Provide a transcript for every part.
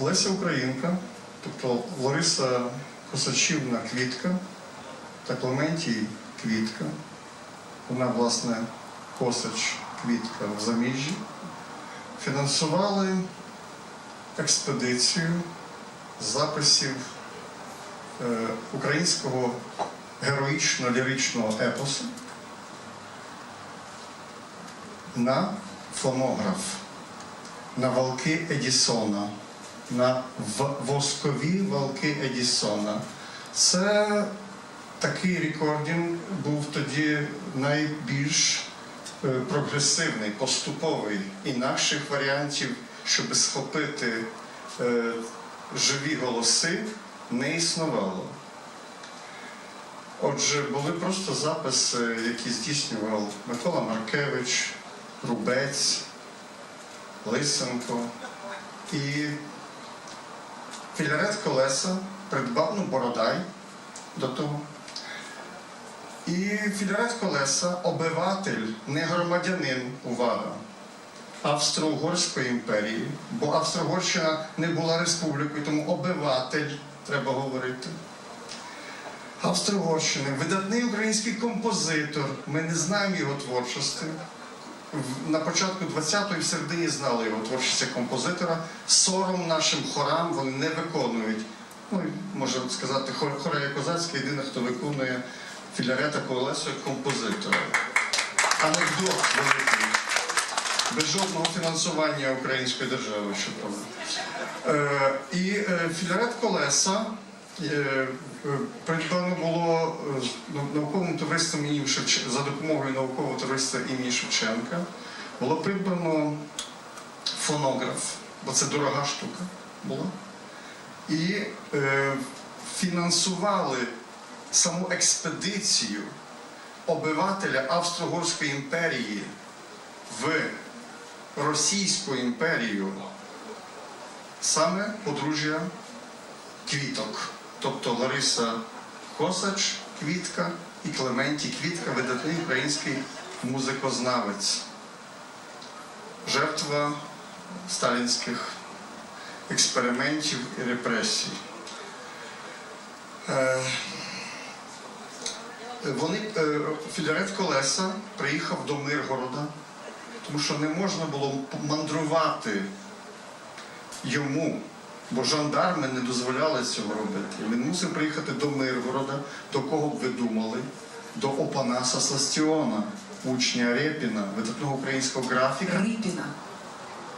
Леся Українка, тобто Лариса Косачівна Квітка та Клементій Квітка. Вона, власне, Косач Квітка в Заміжжі. Фінансували експедицію записів е, українського героїчно-ліричного епосу на фонограф, на валки Едісона, на воскові валки Едісона. Це такий рекордінг був тоді найбільш е, прогресивний, поступовий. Інакших варіантів, щоб схопити е, живі голоси, не існувало. Отже, були просто записи, які здійснював Микола Маркевич, Рубець, Лисенко. І Філярет Колеса придбав ну, Бородай до того. І Філярет Колеса, обиватель, не громадянин, увага, Австро-Угорської імперії, бо Австро-Угорщина не була республікою, тому обиватель треба говорити. Австро-Угорщини, видатний український композитор. Ми не знаємо його творчості. На початку 20-го і в середині знали його творчість композитора. Сором нашим хорам вони не виконують. Ну, можна сказати, хор- хорея козацька єдина, хто виконує філярета Колесо як композитора. Анекдот великий. Без жодного фінансування української держави, щоправда. Е, і е, філярет Колеса придбано було е, науковим товариством імені Шевченка, за допомогою наукового товариства імені Шевченка. Було придбано фонограф, бо це дорога штука була. І е, фінансували саму експедицію обивателя Австро-Угорської імперії в Російську імперію саме подружжя квіток, тобто Лариса Косач, Квітка і Клементій Квітка, видатний український музикознавець, жертва сталінських експериментів і репресій. Е, Вони, е, Колеса приїхав до Миргорода, тому що не можна було мандрувати йому, бо жандарми не дозволяли цього робити. Він мусив приїхати до Миргорода, до кого б ви думали, до Опанаса Сластіона, учня Репіна, видатного українського графіка. Рипіна.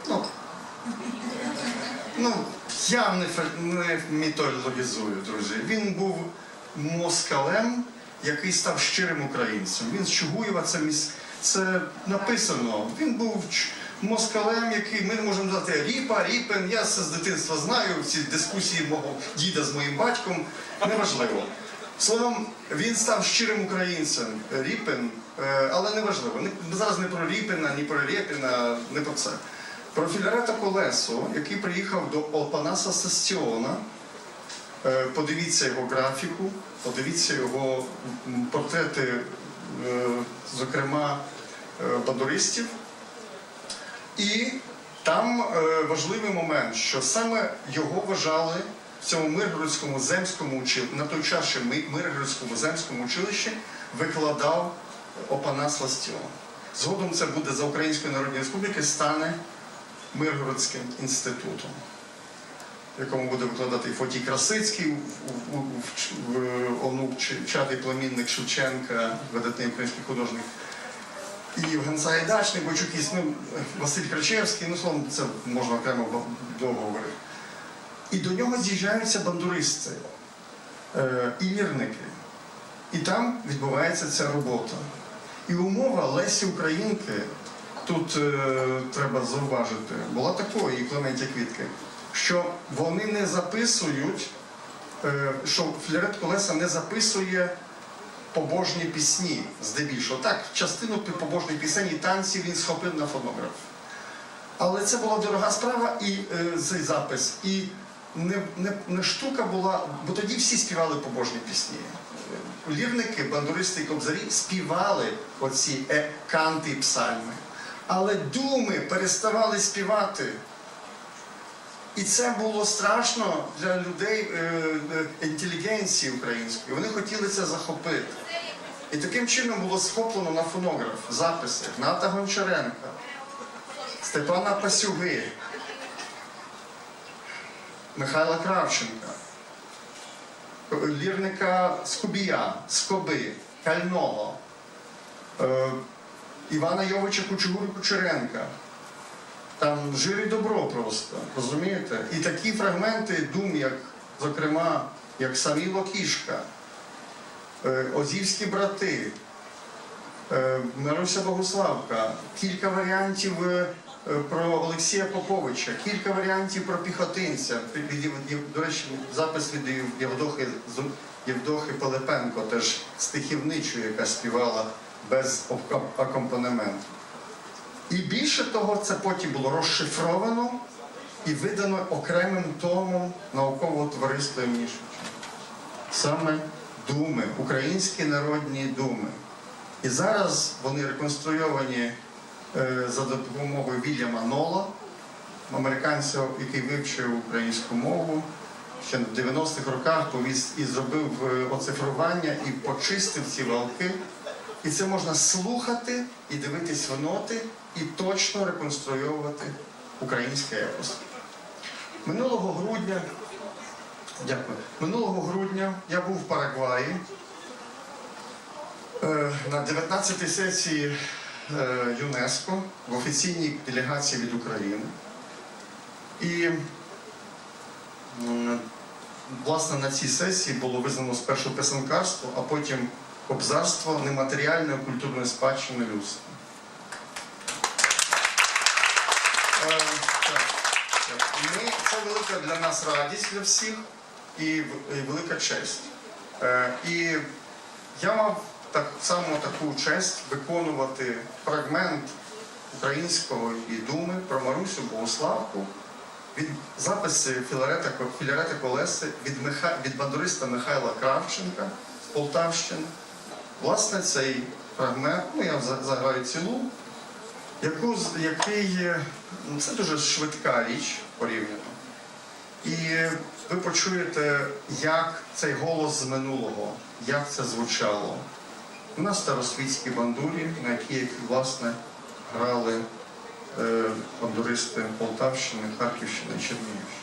Ну, ну я не, не мітологізую, друзі. Він був москалем, який став щирим українцем. Він з Чугуєва, це, міс... це написано. Він був москалем, який ми можемо сказати Ріпа, Ріпен. Я це з дитинства знаю. Ці дискусії мого діда з моїм батьком. Неважливо. Словом, він став щирим українцем. Ріпен, е, але неважливо. Не- Зараз не про Ріпена, ні про Рєпіна, не про це. Про Філярета Колесо, який приїхав до Опанаса Састіона. Е, Подивіться його графіку, подивіться його портрети, е, зокрема, бандуристів. І там е, важливий момент, що саме його вважали в цьому Миргородському земському училищі, на той час ще Миргородському земському училищі викладав Опанас Ластіон. Згодом це буде за Української Народної Республіки, стане Миргородським інститутом, в якому буде викладати Фотій Красицький, в- онук чи чатий племінник Шевченка, видатний український художник. І Євген Сагайдачний, Бойчук, ну, Василь Крачевський, ну словом, це можна окремо довго говорити. І до нього з'їжджаються бандуристи е, і лірники. І там відбувається ця робота. І умова Лесі Українки, тут е, треба зауважити, була такою, і Клементія Квітки, що вони не записують, е, що Філярет Колеса не записує побожні пісні, здебільшого. Так, частину побожних пісень і танців він схопив на фонограф. Але це була дорога справа і е, цей запис. І не, не, не штука була, бо тоді всі співали побожні пісні. Лірники, бандуристи і кобзарі співали оці е, канти і псальми. Але думи переставали співати. І це було страшно для людей е, е, інтелігенції української. Вони хотіли це захопити. І таким чином було схоплено на фонограф записи Гната Гончаренка, Степана Пасюги, Михайла Кравченка, лірника Скубія, Скоби, Кального, е, Івана Йовича Кучугури Кучеренка. Там жир і добро просто, розумієте? І такі фрагменти дум, як, зокрема, як Саміло Кішка, е, Озівські брати, е, Маруся Богославка, кілька варіантів е, про Олексія Поповича, кілька варіантів про піхотинця. До речі, запис від Євдохи, Євдохи Пилипенко, теж стихівничою, яка співала без акомпанементу. І більше того, це потім було розшифровано і видано окремим томом наукового товариства імені. Саме думи, українські народні думи. І зараз вони реконструйовані е, за допомогою Вільяма Нола, американця, який вивчив українську мову. Ще в 90-х роках повіз і зробив е, оцифрування і почистив ці валки. І це можна слухати і дивитись в ноти, і точно реконструювати український епос. Минулого грудня, дякую. Минулого грудня я був в Парагваї е, на 19-й сесії е, ЮНЕСКО в офіційній делегації від України. І м, власне на цій сесії було визнано спершу писанкарство, а потім кобзарство нематеріальної культурної спадщини людства. Е, це велика для нас радість для всіх і, велика честь. Е, і я мав так само таку честь виконувати фрагмент українського і думи про Марусю Богославку від записи Філарета, Філарета Колеси від, Миха, від бандуриста Михайла Кравченка з Полтавщини. Власне, цей фрагмент, ну я заграю цілу, яку, який ну, це дуже швидка річ порівняно. І ви почуєте, як цей голос з минулого, як це звучало на старосвітській бандурі, на якій, власне, грали е, бандуристи Полтавщини, Харківщини, Чернігівщини.